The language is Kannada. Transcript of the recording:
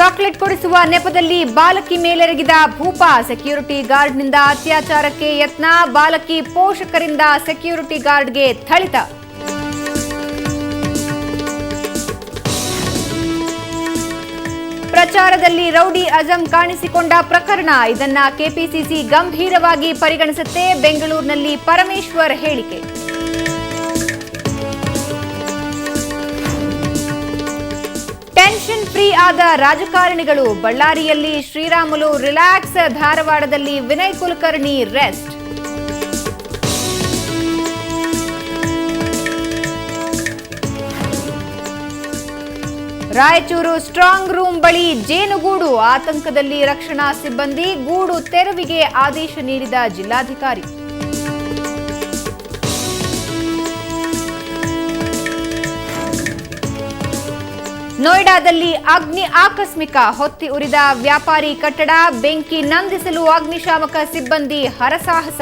ಚಾಕ್ಲೇಟ್ ಕೊಡಿಸುವ ನೆಪದಲ್ಲಿ ಬಾಲಕಿ ಮೇಲೆರಗಿದ ಭೂಪ ಸೆಕ್ಯೂರಿಟಿ ಗಾರ್ಡ್ನಿಂದ ಅತ್ಯಾಚಾರಕ್ಕೆ ಯತ್ನ, ಬಾಲಕಿ ಪೋಷಕರಿಂದ ಸೆಕ್ಯೂರಿಟಿ ಗಾರ್ಡ್ಗೆ ಥಳಿತ. ಪ್ರಚಾರದಲ್ಲಿ ರೌಡಿ ಅಜಂ ಕಾಣಿಸಿಕೊಂಡ ಪ್ರಕರಣ, ಇದನ್ನ ಕೆಪಿಸಿಸಿ ಗಂಭೀರವಾಗಿ ಪರಿಗಣಿಸುತ್ತೆ ಬೆಂಗಳೂರಿನಲ್ಲಿ ಪರಮೇಶ್ವರ್ ಹೇಳಿಕೆ. ಟೆನ್ಷನ್ ಫ್ರೀ ಆದ ರಾಜಕಾರಣಿಗಳು ಬಳ್ಳಾರಿಯಲ್ಲಿ ಶ್ರೀರಾಮುಲು ರಿಲ್ಯಾಕ್ಸ್ ಧಾರವಾಡದಲ್ಲಿ Vinay Kulkarni rest Raichur strong room ಬಳಿ ಜೇನುಗೂಡು ಆತಂಕದಲ್ಲಿ ರಕ್ಷಣಾ ಸಿಬ್ಬಂದಿ ಗೂಡು ತೆರವಿಗೆ ಆದೇಶ ನೀಡಿದ ಜಿಲ್ಲಾಧಿಕಾರಿ. ನೋಯ್ಡಾದಲ್ಲಿ ಅಗ್ನಿ ಆಕಸ್ಮಿಕ ಹೊತ್ತಿ ಉರಿದ ವ್ಯಾಪಾರಿ ಕಟ್ಟಡ ಬೆಂಕಿ ನಂದಿಸಲು ಅಗ್ನಿಶಾಮಕ ಸಿಬ್ಬಂದಿ ಹರಸಾಹಸ.